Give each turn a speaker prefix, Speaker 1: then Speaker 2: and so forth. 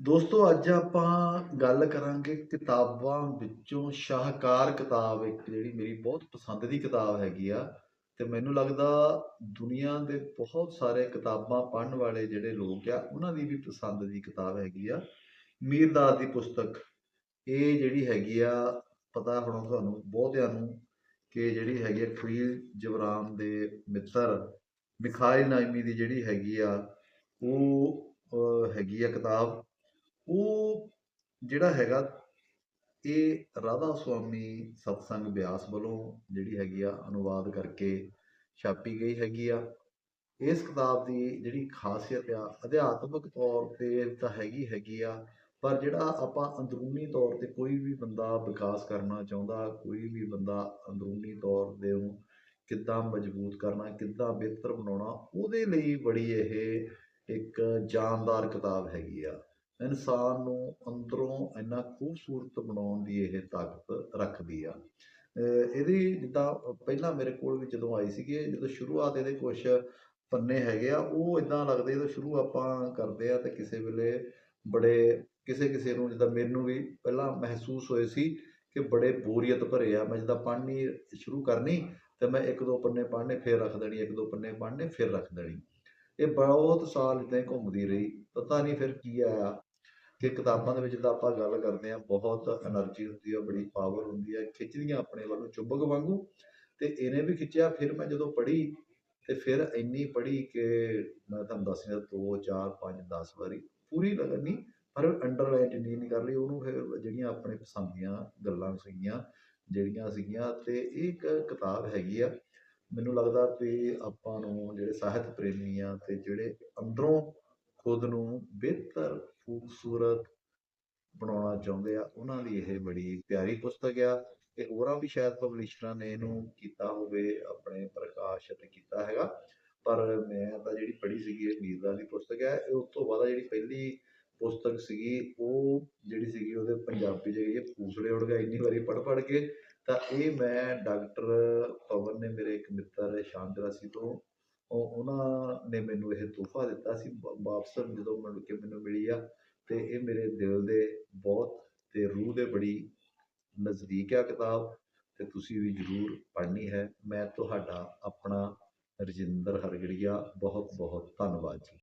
Speaker 1: ਦੋਸਤੋ, ਅੱਜ ਆਪਾਂ ਗੱਲ ਕਰਾਂਗੇ ਕਿਤਾਬਾਂ ਵਿੱਚੋਂ ਸ਼ਾਹਕਾਰ ਕਿਤਾਬ, ਇੱਕ ਜਿਹੜੀ ਮੇਰੀ ਬਹੁਤ ਪਸੰਦ ਦੀ ਕਿਤਾਬ ਹੈਗੀ ਆ। ਤੇ ਮੈਨੂੰ ਲੱਗਦਾ ਦੁਨੀਆ ਦੇ ਬਹੁਤ ਸਾਰੇ ਕਿਤਾਬਾਂ ਪੜ੍ਹਨ ਵਾਲੇ ਜਿਹੜੇ ਲੋਕ ਆ, ਉਹਨਾਂ ਦੀ ਵੀ ਪਸੰਦ ਦੀ ਕਿਤਾਬ ਹੈਗੀ ਆ। ਮੀਰਦਾਸ ਦੀ ਪੁਸਤਕ, ਇਹ ਜਿਹੜੀ ਹੈਗੀ ਆ, ਪਤਾ ਹੋਣਾ ਤੁਹਾਨੂੰ ਬਹੁਤਿਆਂ ਨੂੰ ਕਿ ਜਿਹੜੀ ਹੈਗੀ ਆ ਖਲੀਲ ਜਿਬਰਾਨ ਦੇ ਮਿੱਤਰ, ਮਿਖਾਇਲ ਨਾਇਮੀ ਦੀ ਜਿਹੜੀ ਹੈਗੀ ਆ, ਉਹ ਹੈਗੀ ਆ ਕਿਤਾਬ। ਉਹ ਜਿਹੜਾ ਹੈਗਾ, ਇਹ ਰਾਧਾ ਸੁਆਮੀ ਸਤਸੰਗ ਬਿਆਸ ਵੱਲੋਂ ਜਿਹੜੀ ਹੈਗੀ ਆ, ਅਨੁਵਾਦ ਕਰਕੇ ਛਾਪੀ ਗਈ ਹੈਗੀ ਆ। ਇਸ ਕਿਤਾਬ ਦੀ ਜਿਹੜੀ ਖਾਸੀਅਤ ਆ, ਅਧਿਆਤਮਿਕ ਤੌਰ ਤੇ ਤਾਂ ਹੈਗੀ ਹੈਗੀ ਆ, ਪਰ ਜਿਹੜਾ ਆਪਾਂ ਅੰਦਰੂਨੀ ਤੌਰ ਤੇ ਕੋਈ ਵੀ ਬੰਦਾ ਵਿਕਾਸ ਕਰਨਾ ਚਾਹੁੰਦਾ, ਕੋਈ ਵੀ ਬੰਦਾ ਅੰਦਰੂਨੀ ਤੌਰ ਦੇ ਨੂੰ ਕਿੱਦਾਂ ਮਜ਼ਬੂਤ ਕਰਨਾ, ਕਿੱਦਾਂ ਬਿਹਤਰ ਬਣਾਉਣਾ, ਉਹਦੇ ਲਈ ਬੜੀ ਇਹ ਇੱਕ ਜਾਨਦਾਰ ਕਿਤਾਬ ਹੈਗੀ ਆ। ਇਨਸਾਨ ਨੂੰ ਅੰਦਰੋਂ ਇੰਨਾ ਖੂਬਸੂਰਤ ਬਣਾਉਣ ਦੀ ਇਹ ਤਾਕਤ ਰੱਖਦੀ ਆ। ਇਹਦੀ ਜਿੱਦਾਂ ਪਹਿਲਾਂ ਮੇਰੇ ਕੋਲ ਵੀ ਜਦੋਂ ਆਈ ਸੀਗੀ, ਜਦੋਂ ਸ਼ੁਰੂਆਤ ਇਹਦੇ ਕੁਝ ਪੰਨੇ ਹੈਗੇ ਆ, ਉਹ ਇਦਾਂ ਲੱਗਦੇ ਜਦੋਂ ਸ਼ੁਰੂ ਆਪਾਂ ਕਰਦੇ ਆ ਤਾਂ ਕਿਸੇ ਵੇਲੇ ਬੜੇ ਕਿਸੇ ਕਿਸੇ ਨੂੰ ਜਿੱਦਾਂ ਮੈਨੂੰ ਵੀ ਪਹਿਲਾਂ ਮਹਿਸੂਸ ਹੋਏ ਸੀ ਕਿ ਬੜੇ ਬੋਰੀਅਤ ਭਰੇ ਆ। ਮੈਂ ਜਿੱਦਾਂ ਪੜ੍ਹਨੀ ਸ਼ੁਰੂ ਕਰਨੀ ਤੇ ਮੈਂ ਇੱਕ ਦੋ ਪੰਨੇ ਪੜ੍ਹਨੇ ਫਿਰ ਰੱਖ ਦੇਣੀ, ਇੱਕ ਦੋ ਪੰਨੇ ਪੜ੍ਹਨੇ ਫਿਰ ਰੱਖ ਦੇਣੀ। ਇਹ ਬਹੁਤ ਸਾਲ ਇਦਾਂ ਹੀ ਘੁੰਮਦੀ ਰਹੀ। ਪਤਾ ਨਹੀਂ ਫਿਰ ਕੀ ਆਇਆ। ਕਿ ਕਿਤਾਬਾਂ ਦੇ ਵਿੱਚ ਜਦੋਂ ਆਪਾਂ ਗੱਲ ਕਰਦੇ ਆ ਬਹੁਤ એનર્ਜੀ ਹੁੰਦੀ ਆ, ਬੜੀ ਪਾਵਰ ਹੁੰਦੀ ਹੈ ਖਿੱਚਦੀਆਂ ਆਪਣੇ ਵੱਲੋਂ ਚੁੰਬਕ ਵਾਂਗੂ ਤੇ ਇਹਨੇ ਵੀ ਖਿੱਚਿਆ, ਫਿਰ ਮੈਂ ਜਦੋਂ ਪੜ੍ਹੀ ਤੇ ਫਿਰ ਇੰਨੀ ਪੜ੍ਹੀ ਕਿ ਮੈਂ ਤੁਹਾਨੂੰ ਦੱਸਿਆ 2 4 5 10 ਵਾਰੀ ਪੂਰੀ ਲੱਗਣੀ ਪਰ ਅੰਡਰਲਾਈਨ ਜਿੰਨੀ ਨਹੀਂ ਕਰ ਲਈ ਉਹਨੂੰ ਫਿਰ ਜਿਹੜੀਆਂ ਆਪਣੇ ਪਸੰਦ ਦੀਆਂ ਗੱਲਾਂ ਸੀਗੀਆਂ, ਜਿਹੜੀਆਂ ਸੀਗੀਆਂ ਤੇ ਇਹ ਇੱਕ ਕਿਤਾਬ ਹੈਗੀ ਆ, ਮੈਨੂੰ ਲੱਗਦਾ ਵੀ ਆਪਾਂ ਨੂੰ ਜਿਹੜੇ ਸਾਹਿਤ ਪ੍ਰੇਮੀ ਆ ਤੇ ਜਿਹੜੇ ਅੰਦਰੋਂ ਖੁਦ ਨੂੰ ਬਿਹਤਰ, ਖੂਬਸੂਰਤ ਬਣਾਉਣਾ ਚਾਹੁੰਦੇ ਆ। ਉਹਨਾਂ ਲਈ ਇਹ ਬੜੀ ਪਿਆਰੀ ਪੁਸਤਕ ਆ ਤੇ ਹੋਰਾਂ ਵੀ ਸ਼ਾਇਦ ਪਬਲਿਸ਼ਰਾਂ ਨੇ ਇਹਨੂੰ ਕੀਤਾ ਹੋਵੇ, ਆਪਣੇ ਪ੍ਰਕਾਸ਼ਿਤ ਕੀਤਾ ਹੈਗਾ। ਪਰ ਮੈਂ ਤਾਂ ਜਿਹੜੀ ਪੜ੍ਹੀ ਸੀਗੀ ਇਹ ਮੀਰਦਾਸ ਦੀ ਪੁਸਤਕ ਹੈ ਇਹ ਉਸ ਤੋਂ ਬਾਅਦ ਜਿਹੜੀ ਪਹਿਲੀ ਪੁਸਤਕ ਸੀਗੀ, ਉਹ ਜਿਹੜੀ ਸੀਗੀ ਉਹਦੇ ਪੰਜਾਬੀ ਚ ਇਹ ਪੂਸੜੇ ਉੜ ਗਿਆ ਇੰਨੀ ਵਾਰੀ ਪੜ੍ਹ ਪੜ੍ਹ ਕੇ। ਤਾਂ ਇਹ ਮੈਂ ਡਾਕਟਰ ਪਵਨ ਨੇ ਮੇਰੇ ਇੱਕ ਮਿੱਤਰ ਸ਼ਾਂਤਰਾਸੀ ਤੋਂ ਉਹ ਉਹਨਾਂ ਨੇ ਮੈਨੂੰ ਇਹ ਤੋਹਫਾ ਦਿੱਤਾ ਸੀ ਵਾ- ਵਾਪਸ ਜਦੋਂ ਮਿਲ ਕੇ ਮੈਨੂੰ ਮਿਲੀ ਆ। ਤੇ ਇਹ ਮੇਰੇ ਦਿਲ ਦੇ ਬਹੁਤ ਤੇ ਰੂਹ ਦੇ ਬੜੀ ਨਜ਼ਦੀਕ ਆ ਕਿਤਾਬ ਤੇ ਤੁਸੀਂ ਵੀ ਜ਼ਰੂਰ ਪੜ੍ਹਨੀ ਹੈ। ਮੈਂ ਤੁਹਾਡਾ ਆਪਣਾ ਰਜਿੰਦਰ ਹਰਗੜੀਆ ਬਹੁਤ ਬਹੁਤ ਧੰਨਵਾਦ ਜੀ।